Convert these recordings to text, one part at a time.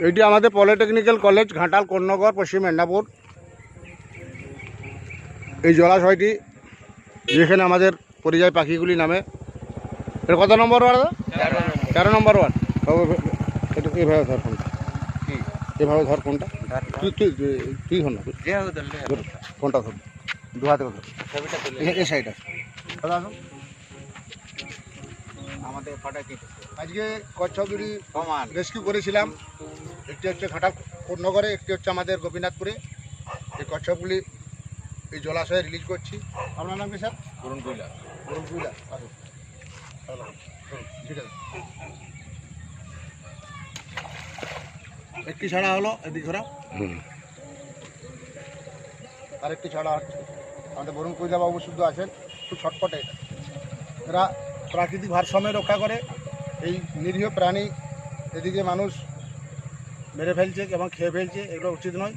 এটি আমাদের polytechnical college Ghatal কন্যগর পশ্চিম মেদিনীপুর। এই জলাশয়টি যেখানে আমাদের পরিযায়ী পাখিগুলি নামে। এটা কত নম্বর ওয়ার্ড তেরো নম্বর ওয়ার্ড। এটা এভাবে ধর ফোনটা? এভাবে ধর ফোনটা। তুই তুই তুই ধর না ফোনটা ধর। দু হাতে ধর। এ- সাইড। আছে আমাদের আজকে কচ্ছপগুলি রেস্কিউ করেছিলাম। একটি হচ্ছে ঘাটাল নগরে একটি হচ্ছে আমাদের গোপীনাথপুরে। এই কচ্ছপগুলি এই জলাশয়ে রিলিজ করছি। আপনার নাম কি স্যার? করুন কইলা। বরুণ কুইলা চলো, ঠিক আছে। একটি ছাড়া হলো এদিক ঘোরা আর একটি ছাড়া হচ্ছে। আমাদের বরুণ কুইলা বাবু শুদ্ধ আছেন খুব ছটপটে। এটা এরা প্রাকৃতিক ভারসাম্য রক্ষা করে। এই নিরীহ প্রাণী এদিকে মানুষ মেরে ফেলছে এবং খেয়ে ফেলছে এগুলো উচিত নয়।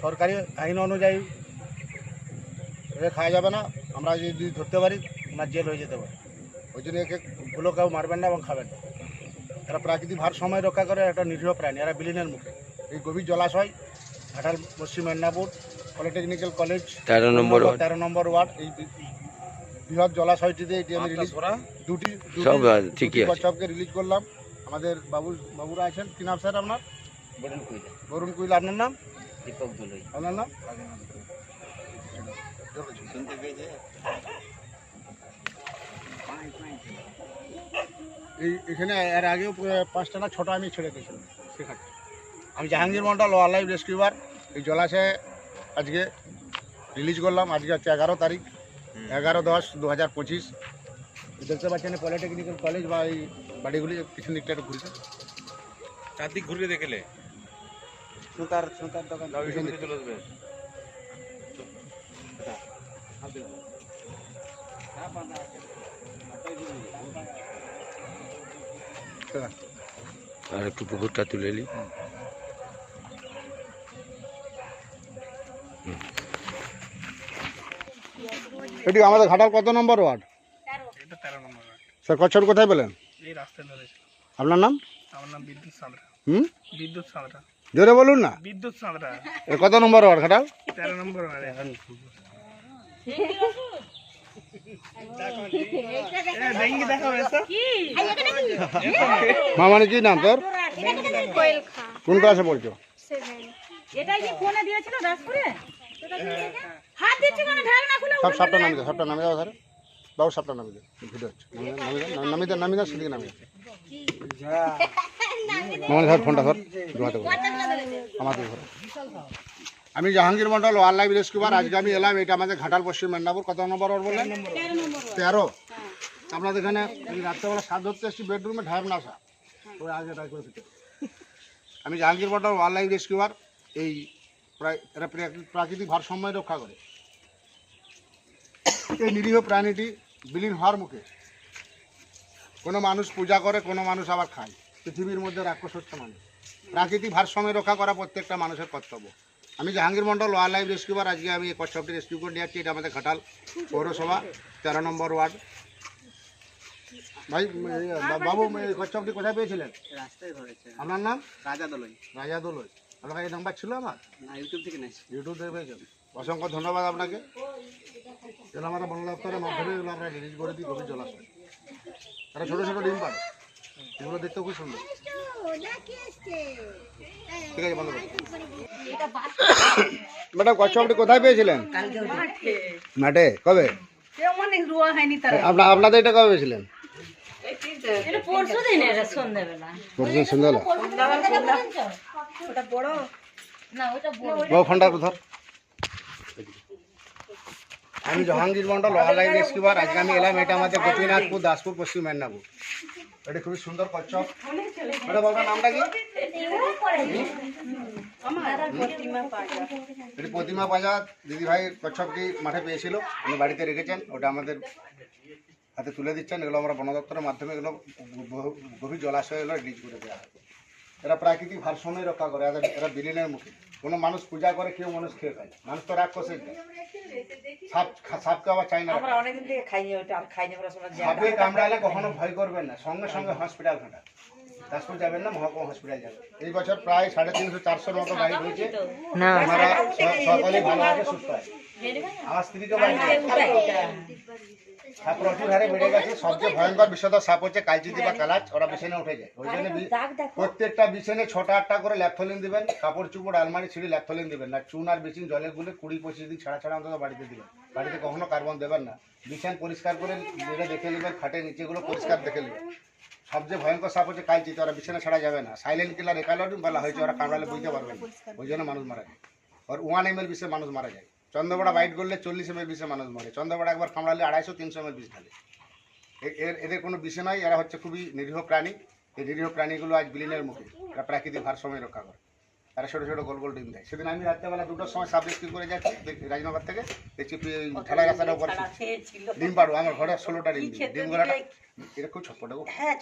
সরকারি আইন অনুযায়ী খাওয়া যাবে না। আমরা যদি ধরতে পারি ওনার জেল হয়ে যেতে পারে। ওই জন্য একে ভুলো কেউ মারবেন না এবং খাবেন না। এরা প্রাকৃতিক ভারসাম্য রক্ষা করে একটা নিরীহ প্রাণী। এরা বিলীনের মুখে। এই গভীর জলাশয় ঘাটাল পশ্চিম মেদিনীপুর পলিটেকনিক্যাল কলেজ তেরো নম্বর ওয়ার্ড। তেরো নম্বর ওয়ার্ড এই বৃহৎ জলাশয়টিতে এটি আমি রিলিজ করা দুটি- সব, ঠিকই আছে। কচ্ছপকে রিলিজ করলাম। আমাদের বাবু বাবুরা আছেন? কি নাম স্যার আপনার? বলুন কইলা। বরুণ কুইল আপনার নাম? দীপক দুলই। আপনার নাম? শুনতে পেয়েছে? এই এখানে এর আগেও পাঁচটা না ছটা আমি ছেড়ে দিয়েছিলাম সেখানে। আমি Jahangir Mondal wild life rescuer. এই জলাশয়ে আজকে রিলিজ করলাম। আজকে হচ্ছে এগারো তারিখ এগারো দশ দু হাজার পঁচিশ। দেখতে পাচ্ছেন পলিটেকনিক্যাল কলেজ বা এই বাড়িগুলি পিছন দিকটা একটু ঘুরেছে চারদিক ঘুরে দেখলে? সুতার সুতার দোকান। চলে আসবে। আর একটু পুকুরটা তুলে নি। এটি আমাদের ঘাটাল কত নম্বর ওয়ার্ড? এটা তেরো। নম্বর ওয়ার্ড। স্যার কচ্ছপ কোথায় পেলেন এই রাস্তায় ধরেছে আপনার নাম? আমার নাম বিদ্যুৎ সাঁতরা। হুম? বিদ্যুৎ সাঁতরা। জোরে বলুন না। বিদ্যুৎ সাঁতরা। কত নম্বর ওয়ার্ড ঘাটাল তেরো নম্বর ওয়ার্ড। মামানি কি নাম তোর? কোয়েল খা কোন ক্লাসে পড়ছো? সেভেন। এটাই কি ফোনে দিয়েছিল দাসপুরে? হাত দিচ্ছে মানে ঢাকনা খুলে সব সাপটা নামিয়ে দাও সাপটা নামিয়ে দাও ধরে বাবু, সাপটা দাও ভিডিও হচ্ছে। দাও নামিয়ে দাও সেদিকে ধর, ফোনটা ধর দিকে ধর আমি Jahangir Mondal wild life rescuer আজকে আমি এলাম, এটা আমাদের ঘাটাল, পশ্চিম মেদিনীপুর, কত নম্বর ওয়ার্ড বললেন? তেরো। আপনাদের এখানে রাত্রেবেলা সাত ধরতে এসেছি বেডরুমে ঢাইব না আসা ওই আগে ট্রাই করে দিতে। আমি Jahangir Mondal wild life rescuer এই প্রায় প্রাকৃতিক ভারসাম্য রক্ষা করে। এই নিরীহ প্রাণীটি বিলীন হওয়ার মুখে কোনো মানুষ পূজা করে কোনো মানুষ আবার খায়। পৃথিবীর মধ্যে রাক্ষস হচ্ছে মানুষ প্রাকৃতিক ভারসাম্য রক্ষা করা প্রত্যেকটা মানুষের কর্তব্য। আমি Jahangir Mondal wild life rescuer আজকে আমি এই কচ্ছপটি রেস্কিউ করে নিয়ে যাচ্ছি এটা আমাদের ঘাটাল পৌরসভা তেরো নম্বর ওয়ার্ড। ভাই বাবু এই কচ্ছপটি কোথায় পেয়েছিলেন? রাস্তায় ধরেছে। আপনার নাম? রাজা দলই। রাজা দোলই। আপনার এই নাম্বার ছিল আমার? না ইউটিউব থেকে নাই ইউটিউব থেকে পেয়েছেন? অসংখ্য ধন্যবাদ আপনাকে। আমরা বন দপ্তরের মাধ্যমে এগুলো আমরা রিলিজ করে দিই গভীর জলাশয় তারা ছোটো ছোটো ডিম পারে এগুলো দেখতে খুব সুন্দর। ঠিক আছে বন্ধ ম্যাডাম কচ্ছপটি কোথায় পেয়েছিলেন? মাঠে কবে? আপনাদের এটা কবে পেয়েছিলেন? পরশু দিন সন্ধ্যাবেলা। বড়? ফোনটা ধর আমি জাহাঙ্গীর মন্ডল ওয়াইল্ড রেস্কিউবার আজকে আমি এলাম এটা আমাদের গোপীনাথপুর দাসপুর পশ্চিম মেদিনীপুর। এটা খুবই সুন্দর কচ্ছপ। ম্যাডাম আপনার নামটা কি? এটি প্রতিমা বাজার দিদি ভাই কচ্ছপটি মাঠে পেয়েছিল? উনি বাড়িতে রেখেছেন। ওটা আমাদের হাতে তুলে দিচ্ছেন। এগুলো আমরা বন দপ্তরের মাধ্যমে এগুলো গভীর জলাশয়ে এগুলো রিলিজ করে দেওয়া হয়। এরা প্রাকৃতিক ভারসাম্য রক্ষা করে। এরা বিলীনের মুখে। কোনো মানুষ পূজা করে কেউ মানুষ খেয়ে খায়। মানুষ তো দেয় সাপ খা- সাপকে আবার চাই না। আমরা অনেকদিন থেকে খাইনি ওটা আর খাইনি আমরা শোনা সাপে কামড়ালে কখনো ভয় করবেন না। সঙ্গে সঙ্গে হসপিটাল ঘাটা দাসপুর যাবেন না মহকুমা হসপিটাল যাবেন। এই বছর প্রায় সাড়ে তিনশো চারশোর মতো গাড়ি হয়েছে। আমরা স- ভালো আছে সুস্থ আছে আমার স্ত্রীকে বাড়ি সাপ প্রচুর হারে বেড়ে গেছে সবচেয়ে ভয়ঙ্কর বিষয় সাপ হচ্ছে কালচিতি বা কালাচ ওরা বিছানে উঠে যায়। ওই জন্য প্রত্যেকটা বিছানে ছটা আটটা করে ল্যাপথলিন দিবেন কাপড় চুপড় আলমারি ছিঁড়ে ল্যাপথলিন দিবেন না। চুন আর বিচিং জলে গুলে কুড়ি পঁচিশ দিন ছাড়া ছাড়া অন্তত বাড়িতে দিবেন। বাড়িতে কখনো কার্বন দেবেন না। বিছান পরিষ্কার করে বেড়ে দেখে নেবেন খাটে নিচেগুলো পরিষ্কার দেখে নেবেন। সবচেয়ে ভয়ঙ্কর সাপ হচ্ছে কালচিতি ওরা বিছানা ছাড়া যাবে না। সাইলেন্ট কিলার একালো বলা হয়েছে ওরা কামড়ালে বুঝতে পারবে না। ওই জন্য মানুষ মারা যায়। আর ওয়ান এম এল মানুষ মারা যায়। চন্দ্রবড়া বাইট করলে চল্লিশ এম এল বিষে মানুষ মরে। চন্দ্রপাড়া একবার কামড়ালে আড়াইশো, তিনশো এম এল বিষ ঢালে। এর এদের কোনো বিষে নয়, এরা হচ্ছে খুবই নিরীহ প্রাণী। এই নিরীহ প্রাণীগুলো আজ বিলীনের মুখে। এরা প্রাকৃতিক ভারসাম্য রক্ষা করে। তারা ছোটো ছোটো গোল গোল ডিম দেয়। সেদিন আমি রাত্রেবেলা দুটোর সময় সাব রেস্কিউ করে যাচ্ছি রাজনগর থেকে দেখছি ঠেলা রাস্তাটা উপর ডিম পাড়ো আমার ঘরে ষোলোটা ডিম ডিম গোলাটা এটা খুব ছটপটে। হ্যাঁ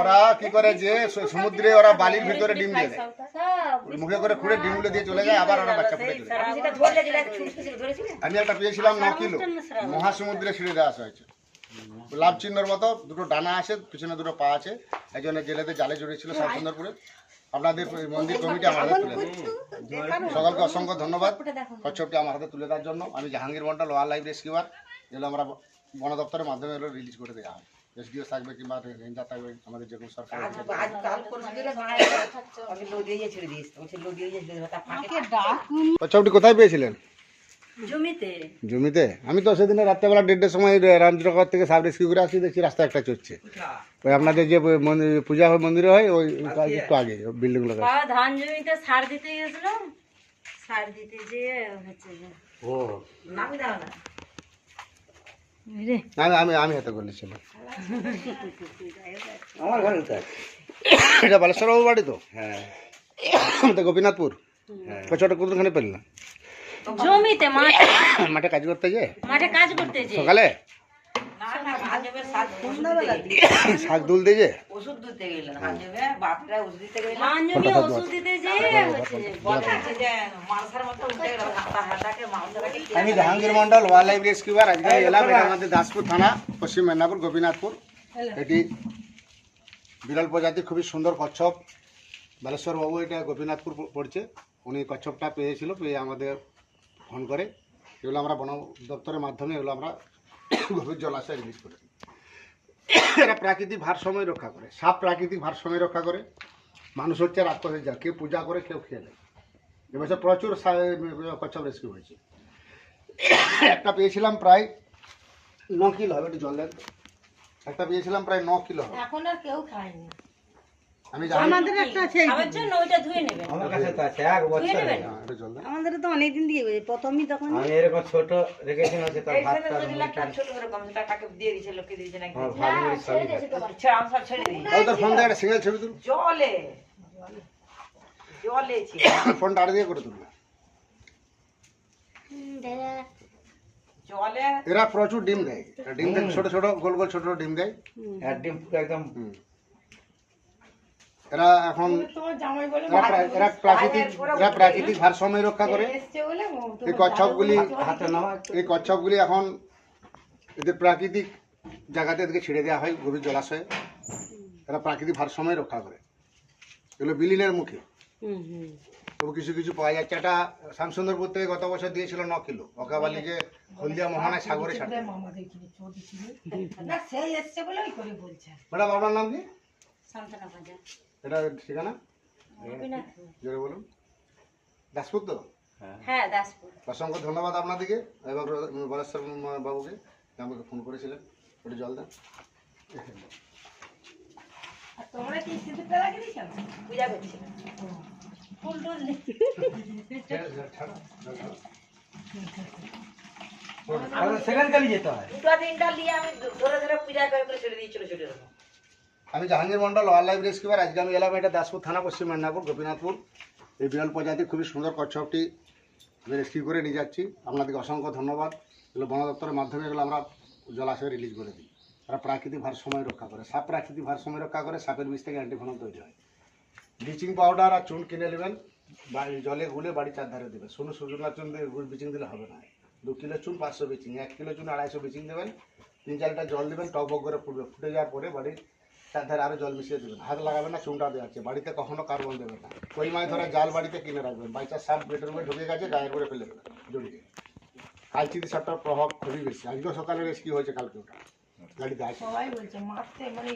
ওরা কি করে যে সমুদ্রে ওরা বালির ভিতরে ডিম দিয়ে দেয়। মুখে করে খুঁড়ে ডিমগুলো দিয়ে চলে যায় আবার ওরা বাচ্চা ফুটে চলে আমি একটা পেয়েছিলাম ন কিলো। মহাসমুদ্রে ছিঁড়ে দেওয়া হয়েছে। লাভ চিহ্নর মতো দুটো ডানা আছে পিছনে দুটো পা আছে। এই জন্য জেলেতে জালে জড়িয়েছিল সাউথ সুন্দরপুরে আপনাদের মন্দির কমিটি আমার হাতে তুলে সকলকে অসংখ্য ধন্যবাদ। কচ্ছপটি আমার হাতে তুলে দেওয়ার জন্য। আমি Jahangir Mondal wild life rescuer. যেগুলো আমরা বন দপ্তরের মাধ্যমে এগুলো রিলিজ করে দেওয়া হয়। এসডিও থাকবে কিংবা রেঞ্জার থাকবে আমাদের যে কোনো সরকার কচ্ছপটি কোথায় পেয়েছিলেন? জমিতে? জমিতে? আমি তো সেদিনে রাত্রেবেলা দেড়টার সময় রামচন্দ্রগর থেকে সাব রেস্কিউ করে আসি দেখছি রাস্তা একটা চড়ছে। ওই আপনাদের যে মন্দির- পূজা হয় মন্দিরে হয় ওই একটু আগে বিল্ডিংগুলো ধান জমিতে সার দিতে গেছিল? সার দিতে যেয়ে হচ্ছে ও। নামি দাও না। আমি আমি আমি হাতে করেছিলাম আমার ঘরে এটা বালেশ্বর বাবু বাড়ি তো? হ্যাঁ। তো গোপীনাথপুর। কচটা কোনখানে পেলাম জমিতে মাঠে। মাঠে কাজ করতে যে মাঠে কাজ করতে যে সকালে? শাক তুলতে যে ওষুধ দিতে গেলেন বাপরা ওষুধ দিতে গেলেন ওষুধ দিতে যে হচ্ছে। যে বলছে যে মালসার মতো উঠে গেল হাতা হাতাকে মালসাটাকে আমি Jahangir Mondal wild life rescuer আজকে এলাম এটা আমাদের দাসপুর থানা পশ্চিম মেদিনীপুর গোপীনাথপুর। এটি বিরল প্রজাতির খুবই সুন্দর কচ্ছপ। বালেশ্বর বাবু এটা গোপীনাথপুর পড়ছে। উনি কচ্ছপটা পেয়েছিল পেয়ে আমাদের ফোন করে, এগুলো আমরা বন দপ্তরের মাধ্যমে এগুলো আমরা গভীর জলাশয়ে রিলিজ করে এরা প্রাকৃতিক ভারসাম্য রক্ষা করে, সাপ প্রাকৃতিক ভারসাম্য রক্ষা করে। মানুষ হচ্ছে রাক্ষসের যা কেউ পূজা করে, কেউ খেয়ে নেয়। এবছর প্রচুর কচ্ছপ রেস্কিউ হয়েছে। একটা পেয়েছিলাম প্রায় ন কিলো হবে, একটু জল একটা পেয়েছিলাম প্রায় ন কিলো হবে। এখন আর কেউ খায়নি। আমাদের একটা আছে খাবার জন্য ওইটা ধুয়ে নেবেন আমার কাছে তো আছে এক বছর নেবেন? হ্যাঁ, একটু জল দেন আমাদের তো অনেকদিন দিয়ে প্রথমই তখন আমি এরকম ছোট রেখেছিলাম সে তার ভাত তার ছোট করে কম সেটা দিয়ে দিয়েছে লোককে দিয়েছে নাকি? আমার ভাত মুড়ি সবই খায়। ছেড়ে আমি সব ছেড়ে দিই। ওই তোর ফোন দিয়ে একটা সিঙ্গেল ছবি তুল। জলে। জলে ফোনটা দিয়ে করে এরা প্রচুর ডিম দেয়। ডিম দেয় ছোট ছোট গোল গোল ছোট ছোট ডিম দেয়। আর ডিম একদম। এরা এখন এরা প্রাকৃতিক এরা প্রাকৃতিক ভারসাম্য রক্ষা করে। এই কচ্ছপগুলি এই কচ্ছপগুলি এখন এদের প্রাকৃতিক জায়গাতে এদেরকে ছেড়ে দেওয়া হয় গভীর জলাশয়ে। এরা প্রাকৃতিক ভারসাম্য রক্ষা করে। এগুলো বিলীনের মুখে। তবু কিছু কিছু পাওয়া যাচ্ছে একটা শ্যামসুন্দরপুর থেকে গত বছর দিয়েছিল ন কিলো। অকাবালি যে হলদিয়া মোহনায় সাগরে ম্যাডাম আপনার নাম কি? এটা ঠিকানা? জোরে বলুন। দাসপুর তো? হ্যাঁ। দাসপুর। অসংখ্য ধন্যবাদ আপনাদেরকে। এবং বলেশ্বর বাবুকে আমাকে ফোন করেছিলেন। একটু জল দেন। তোমরা কি সিঁদুরটা লাগিয়ে দিয়েছ পূজা করছি ফুল টুল সেখানে যেতে হয়। দুটো তিনটা নিয়ে আমি ধরে ধরে পূজা করে করে ছেড়ে দিই ছোট ছোট আমি Jahangir Mondal wild life rescuer আজকে আমি এলাম এটা দাসপুর থানা, পশ্চিম মেদিনীপুর, গোপীনাথপুর। এই বিরল প্রজাতির খুবই সুন্দর কচ্ছপটি আমি রেস্কিউ করে নিয়ে যাচ্ছি। আপনাদেরকে অসংখ্য ধন্যবাদ। এগুলো বন দপ্তরের মাধ্যমে এগুলো আমরা জলাশয়ে রিলিজ করে দিই। তারা প্রাকৃতিক ভারসাম্য রক্ষা করে। সাপ প্রাকৃতিক ভারসাম্য রক্ষা করে, সাপের বিষ থেকে অ্যান্টিভেনম তৈরি হয়। ব্লিচিং পাউডার আর চুন কিনে নেবেন। বাড়ি জলে গুলে বাড়ি চারধারে দেবে শুধু সুজনা চুন দিয়ে ব্লিচিং দিলে হবে না। দু কিলো চুন, পাঁচশো ব্লিচিং এক কিলো চুন, আড়াইশো ব্লিচিং দেবেন। তিন চারটা জল দেবেন টক বক করে ফুটবে। ফুটে যাওয়ার পরে বাড়ির চার ধারে আরও জল মিশিয়ে দেবেন। হাত লাগাবেন না চুনটা দেওয়া আছে বাড়িতে কখনো কার্বন দেবেন না। কই মাছ ধরে জাল বাড়িতে কিনে রাখবেন। বাইচার সাপ বেডরুমে ঢুকে গেছে গায়ের করে ফেলে দেবেন জড়িয়ে। কালচিনি সাপটার প্রভাব খুবই বেশি। আজকেও সকালে রেস্কিউ হয়েছে কালকে ওটা? গাড়িতে মানে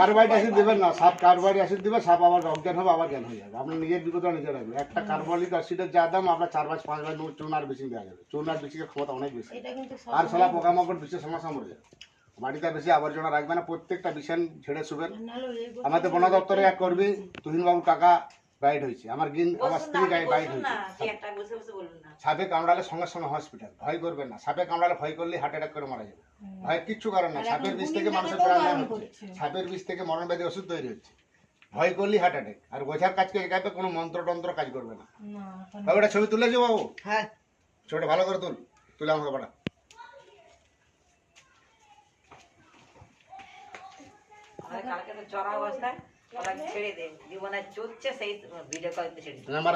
কার্বাইড অ্যাসিড দেবেন না সাপ কার্বাইড অ্যাসিড দেবে সাপ আবার অজ্ঞান হবে আবার জ্ঞান হয়ে যাবে। নিজের বিপদটা নিজে রাখবে একটা কার্বলিক অ্যাসিডের যা দাম আপনার চার পাঁচ পাঁচ বার চুন আর বেশি দেওয়া যাবে। চুন আর বেশির ক্ষমতা অনেক বেশি। আর সালা পোকামাকড় বিশেষ সমস্যা মরে যাবে। বাড়িতে বেশি আবর্জনা রাখবে না প্রত্যেকটা বিছান ছেড়ে শুবেন। আমাদের বন দপ্তরে এক করবি তুহিনবাবু কাকা গাইড হয়েছে। আমার গিন আমার স্ত্রী গাইড গাইড হয়েছে। সাপে কামড়ালে সঙ্গে সঙ্গে হসপিটাল ভয় করবেন না। সাপে কামড়ালে ভয় করলে হার্ট অ্যাটাক করে মারা যাবে। ভয় কিচ্ছু কারণ না সাপের বিষ থেকে মানুষের প্রাণ হচ্ছে। সাপের বিষ থেকে মরণ ব্যাধি ওষুধ তৈরি হচ্ছে। ভয় করলে হার্ট অ্যাটাক। আর বোঝার কাজকে একাতে কোনো মন্ত্র টন্ত্র কাজ করবে না। বাবু এটা ছবি তুলেছো বাবু? হ্যাঁ। ছবিটা ভালো করে তুল। তুলে আমাকে পাঠা। কালকে তো চড়া অবস্থায় ছেড়ে দে। জীবনে চলছে সেই ভিডিও কল ছেড়ে নাম্বার